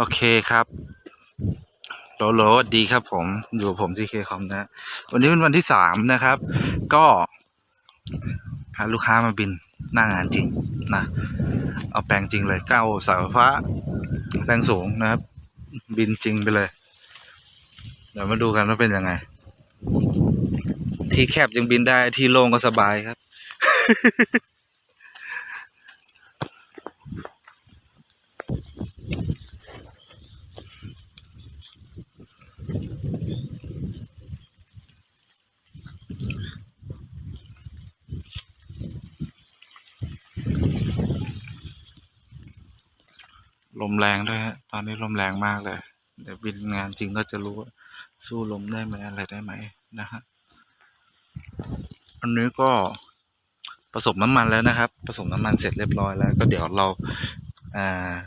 โอเคครับโหลโหลดีครับผม อยู่ผมที่เคคอมนะ วันนี้เป็นวันที่สามนะครับ ก็พาลูกค้ามาบินหน้างานจริงนะ เอาแปลงจริงเลยเก้าเสาไฟฟ้าแรงสูงนะครับ บินจริงไปเลย เดี๋ยวมาดูกันว่าเป็นยังไง ที่แคบยังบินได้ที่โล่งก็สบายครับ ลมแรงด้วยฮะ ตอนนี้ลมแรงมากเลย เดี๋ยวบินงานจริงก็จะรู้ว่าสู้ลมได้ไหมอะไรได้ไหมนะฮะ อันนี้ก็ผสมน้ำมันแล้วนะครับ ผสมน้ำมันเสร็จเรียบร้อยแล้ว ก็เดี๋ยวเรา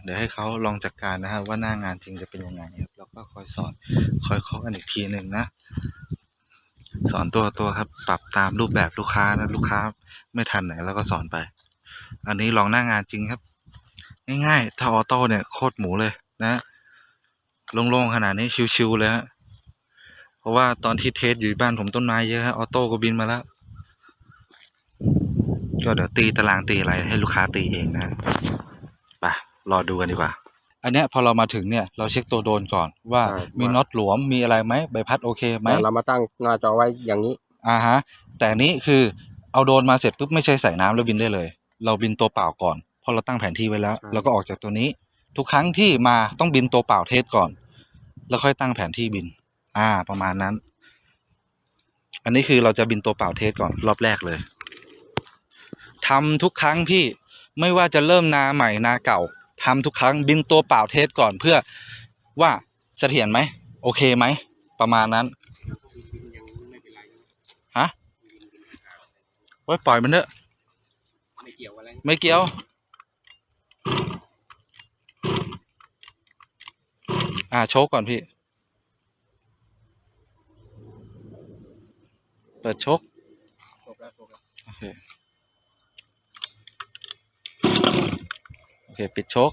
เดี๋ยวให้เขาลองจัดการนะฮะว่าหน้างานจริงจะเป็นยังไงครับแล้วก็คอยสอนคอยเคาะกันอีกทีหนึ่งนะ สอนตัวตัวครับ ปรับตามรูปแบบลูกค้านะลูกค้าไม่ทันไหนแล้วก็สอนไป อันนี้ลองหน้างานจริงครับ ง่ายๆ ถ้าออโต้เนี่ยโคตรหมูเลยนะโล่งๆขนาดนี้ชิวๆเลยฮะเพราะว่าตอนที่เทสอยู่บ้านผมต้นไม้เยอะฮะออโต้ก็บินมาแล้ว ก็เดี๋ยวตีตารางตีอะไรให้ลูกค้าตีเองนะไปรอดูกันดีกว่า อันเนี้ยพอเรามาถึงเนี่ยเราเช็คตัวโดรนก่อนว่าใช่ มีว่าน็อตหลวมมีอะไรไหมใบพัดโอเคไหมเรามาตั้งหน้าจอไว้อย่างนี้ อ่าฮะแต่อันนี้คือเอาโดรนมาเสร็จปุ๊บไม่ใช่ใส่น้ำแล้วบินได้เลย เราบินตัวเปล่าก่อน เพราะเราตั้งแผนที่ไว้แล้วใช่แล้วก็ออกจากตัวนี้ ทุกครั้งที่มาต้องบินตัวเปล่าเทสก่อน แล้วค่อยตั้งแผนที่บิน อ่า ประมาณนั้น อันนี้คือเราจะบินตัวเปล่าเทสก่อนรอบแรกเลยทำทุกครั้งพี่ไม่ว่าจะเริ่มนาใหม่นาเก่าทำทุกครั้งบินตัวเปล่าเทสก่อนเพื่อว่าเสถียรไหมโอเคไหมประมาณนั้นฮะโอ้ยปล่อยมันเถอะไม่เกี่ยวอะไรไม่เกี่ยว อ่าโชกก่อนพี่ เปิดโชกจบแล้วจบแล้วโอเคโอเค ปิดโชก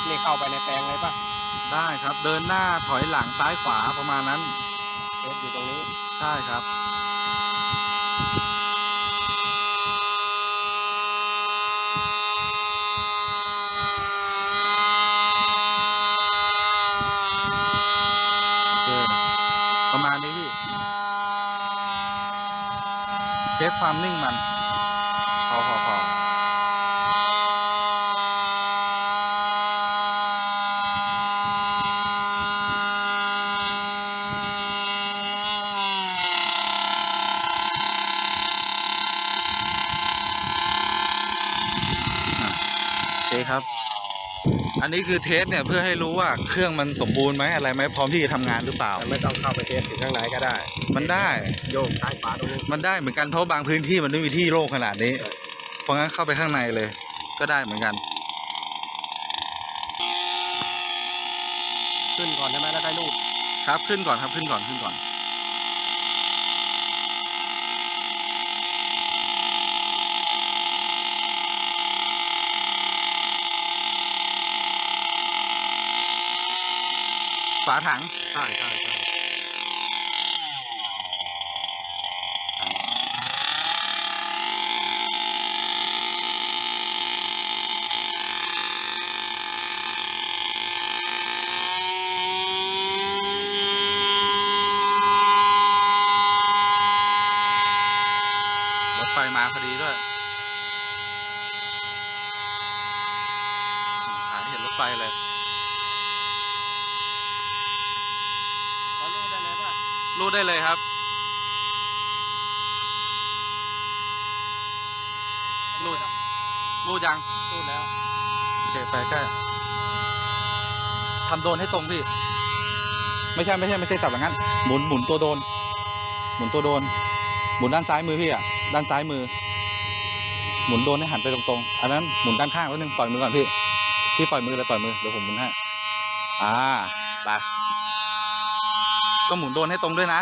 เทสนี่เข้าไปในแปลงเลยป่ะได้ครับ เดินหน้าถอยหลังซ้ายขวาประมาณนั้นเทสอยู่ตรงนี้ ใช่ครับ โอเค ประมาณนี้พี่เทสความนิ่งมัน พอพอพอโอเคครับ อันนี้คือเทสเนี่ยเพื่อให้รู้ว่าเครื่องมันสมบูรณ์ไหมอะไรไหมพร้อมที่จะทำงานหรือเปล่า แต่ไม่ต้องเข้าไปเทสถึงข้างในก็ได้ มันได้ โยกซ้ายขวาตรงนี้มันได้เหมือนกันเพราะบางพื้นที่มันไม่มีที่โล่งขนาดนี้ใช่เพราะงั้นเข้าไปข้างในเลย ก็ได้เหมือนกัน ขึ้นก่อนใช่ไหมแล้วได้รูดครับขึ้นก่อนครับขึ้นก่อนขึ้นก่อนาถัง ใช่ใช่ใช่รถไฟมาพอดีด้วยถ่าเห็นรถไฟเลย รู้ได้เลยครับ รู้รู้ยังรู้แล้วโอเคไปใกล้ทำโดนให้ตรงพี่ ไม่ใช่ไม่ใช่ไม่ใช่จับอย่างนั้น หมุนหมุนตัวโดน หมุนตัวโดน หมุนด้านซ้ายมือพี่อะ ด้านซ้ายมือ หมุนโดนให้หันไปตรงๆ อันนั้นหมุนด้านข้างแล้วนึงปล่อยมือก่อนพี่ พี่ปล่อยมือเลยปล่อยมือ เดี๋ยวผมหมุนให้ อ่า ไป ต้องหมุนโดนให้ตรงด้วยนะ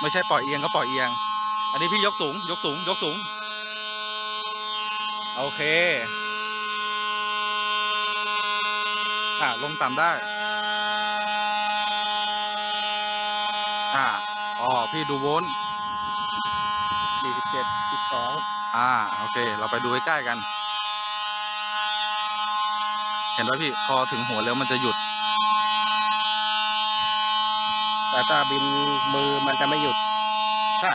ไม่ใช่ปล่อยเอียงก็ปล่อยเอียง อันนี้พี่ยกสูง ยกสูง ยกสูง โอเค อะลงต่ำได้ อ่าอ๋อพี่ดูโวลต์สี่สิบเจ็ดสิบสองอ่า โอเค เราไปดูใกล้ๆกัน เห็นไหมพี่ พอถึงหัวแล้วมันจะหยุด แต่ถ้าบินมือมันจะไม่หยุด ใช่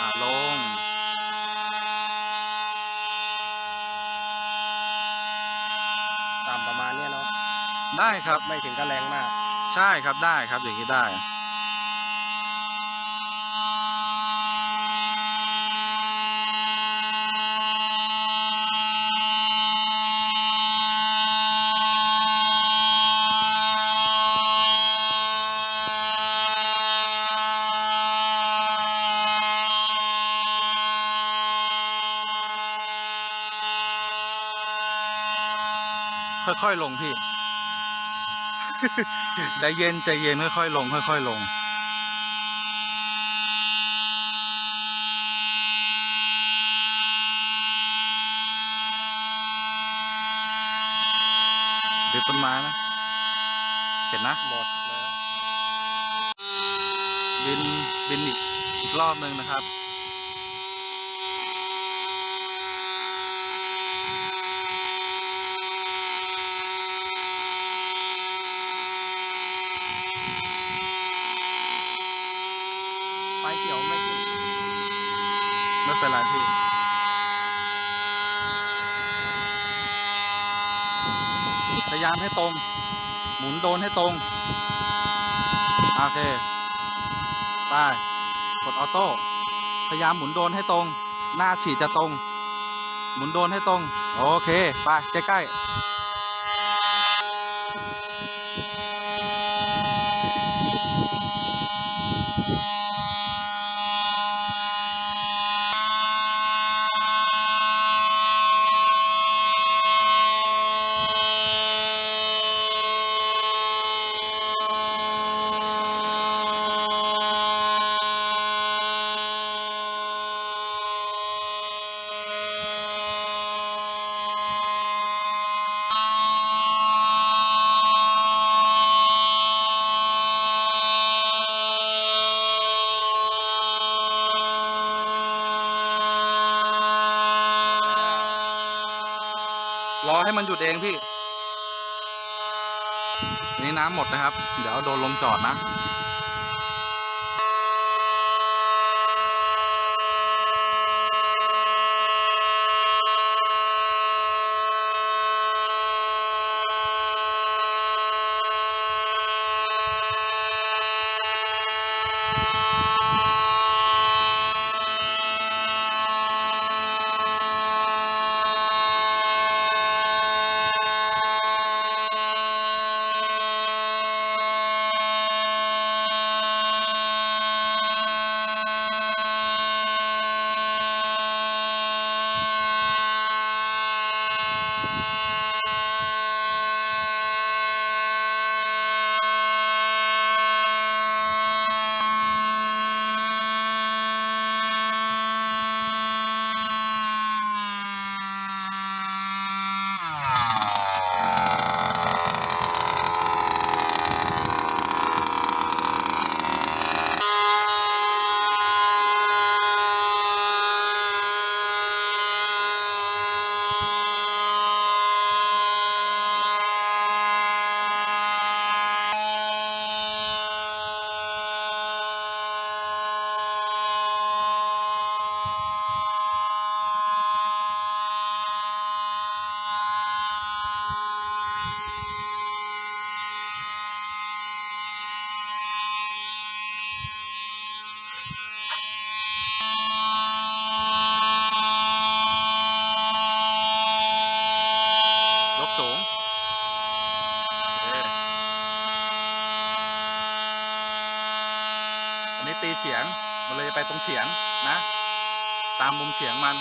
อ่าลง ตามประมาณเนี้ยเนาะได้ครับ ไม่ถึงกับแรงมาก ใช่ครับได้ครับอย่างนี้ได้ ค่อยๆลงพี่ ใจเย็นใจเย็นค่อยๆลง ค่อยๆลง เดี๋ยวต้นไม้นะ เห็นนะ หมดแล้ว บินบินอีกอีกรอบหนึ่งนะครับ ไฟเขียวไม่ขึ้น ไม่เป็นไรพี่ พยายามให้ตรง หมุนโดนให้ตรง โอเค ไป กดออโต้ พยายามหมุนโดนให้ตรง หน้าฉีดจะตรง หมุนโดนให้ตรง โอเค ไป ใกล้ ๆ ให้มันหยุดเองพี่ นี่น้ำหมดนะครับ เดี๋ยวโดนลมจอดนะ สูงโอเคอันนี้ตีเฉียง มันเลยไปตรงเฉียงนะ ตามมุมเฉียงมัน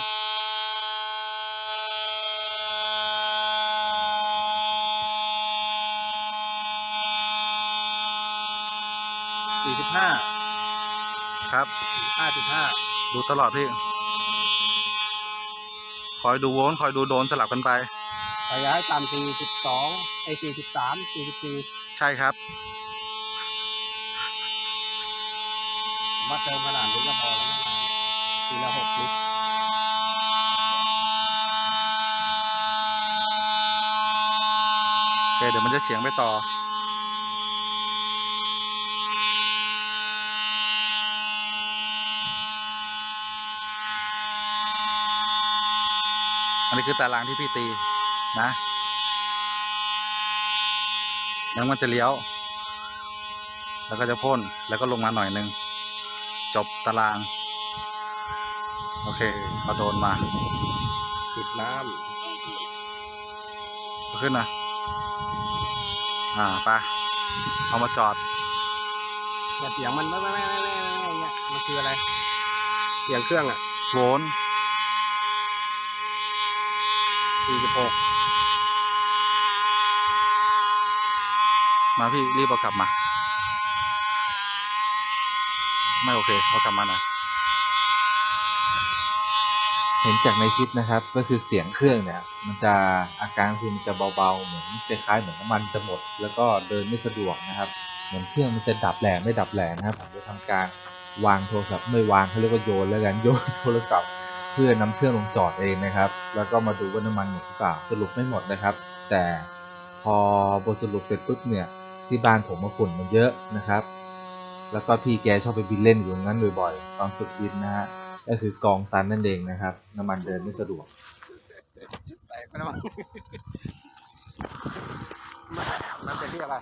สี่สิบห้าครับห้าจุดห้าดูตลอดพี่ คอยดูโวลต์คอยดูโดนสลับกันไป ระยะต่ำสี่สิบสองไอ้สี่สิบสามสี่สิบสี่ใช่ครับ ผมว่าเติมขนาดนี้ก็พอแล้วนะทีละหกลิตรโอเคเดี๋ยวมันจะเฉียงไปต่อ อันนี้คือตารางที่พี่ตี นะ แล้วมันจะเลี้ยว แล้วก็จะพ่นแล้วก็ลงมาหน่อยหนึง จบตาราง โอเคพอโดนมาปิดน้เอาขึ้นนะอ่าไปเอามาจอดำแต่เสียงมันไม่ไม่ไม่ไม่ไม่ไม่เนี่ยมันคืออะไรเสียงเครื่องอะโวล สี่สิบหกมาพี่รีบเอากลับมา ไม่โอเคเอากลับมาหน่อยเห็นจากในคลิปนะครับ ก็คือเสียงเครื่องเนี่ย มันจะอาการคือมันจะเบาๆเหมือนคล้ายๆเหมือนน้ำมันจะหมด แล้วก็เดินไม่สะดวกนะครับ เหมือนเครื่องมันจะดับแหล่ไม่ดับแหล่นะครับผมจะทำการวางโทรศัพท์ไม่วางเขาเรียกว่าโยนแล้วกันโยนโทรศัพท์ เพื่อนำเครื่องลงจอดเองนะครับ แล้วก็มาดูว่าน้ำมันหมดหรือเปล่าสรุปไม่หมดนะครับ แต่พอบทสรุปเสร็จปุ๊บเนี่ยที่บ้านผมมาฝุ่นมันเยอะนะครับ แล้วก็พี่แกชอบไปบินเล่นอยู่ตรงนั้นบ่อยๆตอนฝึกบินนะฮะก็คือกองตันนั่นเองนะครับ น้ำมันเดินไม่สะดวกแตกไปแล้วมั้งมันเป็นที่อะไร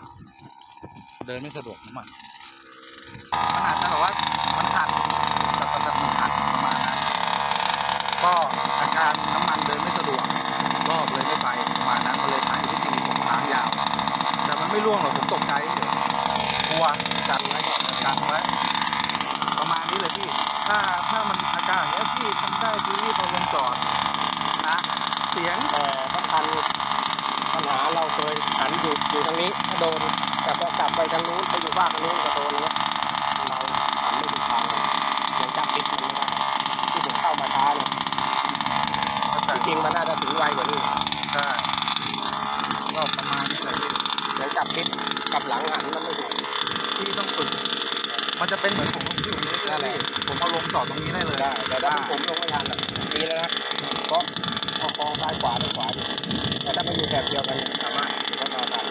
เดินไม่สะดวกน้ำมันมันอาจจะแบบว่ามันขัดแต่แต่แต่มันขัดประมาณนั้น ก็อาการน้ำมันเดินไม่สะดวกรอบเลยไม่ไปประมาณนั้นก็เลยใช้ที่สี่ผมค้างยาว แต่มันไม่ร่วงหรอกผมตกใจกลัวกันไว้ก่อนกันไว้ประมาณนี้เลยพี่ ถ้าถ้ามันอาการอย่างนี้ยพี่ทำได้พี่รีบเอาลงจอดนะเสียงแต่สำคัญปัญหาเราเคยหันอยู่อยู่ทางนี้ก็โดนแต่พอกลับไปทางนู้นไปอยู่บ้านทางนู้นก็โดนเนี้ยเราหันไม่ถูกทางเลยเดี๋ยวจับปิดมันไม่ได้ที่ผมเข้ามาช้าเนี่ย จริงๆมันน่าจะถึงไวกว่านี้ใช่ก็ประมาณนี้เลยพี่เดี๋ยวจับปิดกลับหลังหันมันไม่ถูกพี่ต้องฝึก มันจะเป็นเหมือนผมที่อยู่นี้นั่นแหละผมเอาลงจอดตรงนี้ได้เลยได้แต่ถ้าผมลงไม่ทันอะดีแล้วนะก็เอาคองซ้ายขวาได้ขวาอยู่แต่ถ้าไม่อยู่แบบเดียวกันสามารถก็มาทัน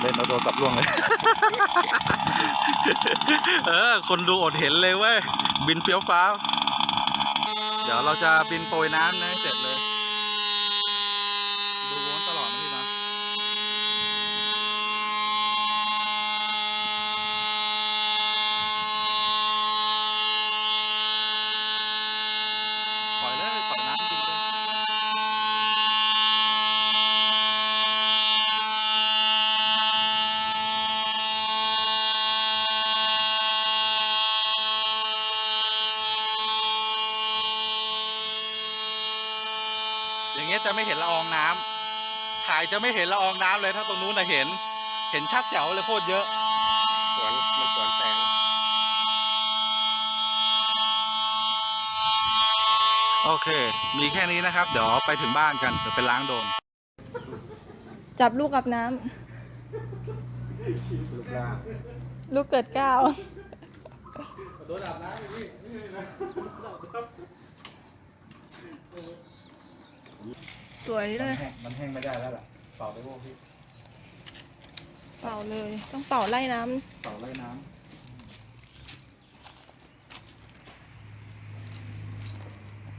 เล่นเอาโดนสับล่วงเลย เออ คนดูอดเห็นเลยเว้ย บินเฟี้ยวฟ้าว เดี๋ยวเราจะบินโปรยน้ำนะให้เสร็จเลย ดูวนตลอดนะพี่นะ ปล่อยเลย ปล่อยน้ำจริงเลย อย่างเงี้ยจะไม่เห็นละอองน้ำถ่ายจะไม่เห็นละอองน้ำเลยถ้าตรงนู้นนะเห็น เห็นชัดแจ๋วเลยโคตรเยอะสวนมันสวนแสงโอเค มีแค่นี้นะครับ เดี๋ยวไปถึงบ้านกันเดี๋ยวไปล้างโดน จับลูกกับน้ำลูกล่างลูกเกิดเกล้าว สวยเลยมันแห้งไม่ได้แล้วล่ะเป่าไปพวกพี่เป่าเลย ต้องเป่าไล่น้เป่าไล่น้ำ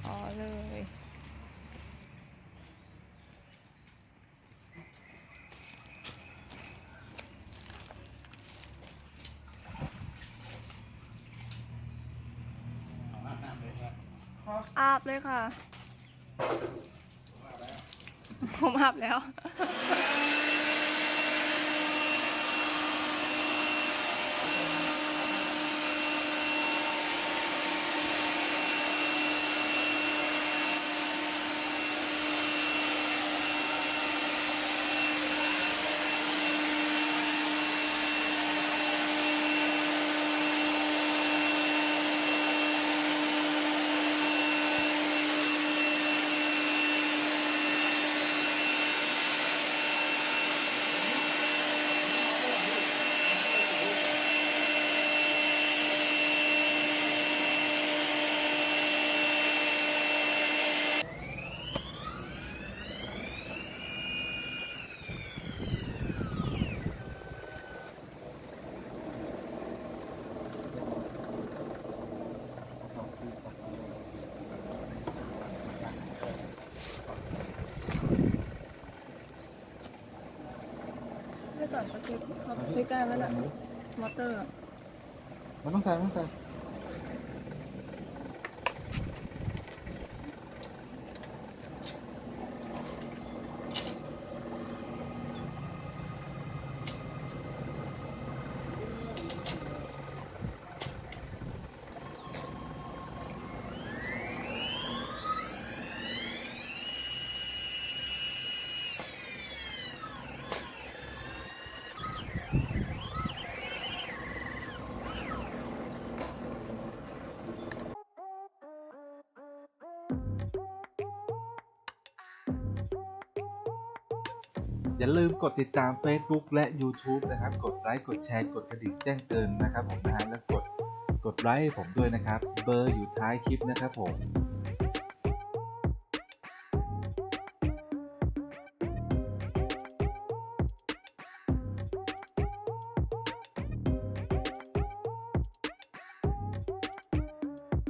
อ๋อเลยอาบเลยค่ะ ผมอับแล้ว ไม่ต่อน ใกล้ๆแล้วนะมอเตอร์ มันต้องใส่มันต้องใส่ อย่าลืมกดติดตาม Facebook และ YouTube นะครับ กดไลค์ กดแชร์ กดกระดิ่งแจ้งเตือนนะครับผมนะฮะแล้วกด กดไลค์ให้ผมด้วยนะครับ เบอร์อยู่ท้ายคลิปนะครับผม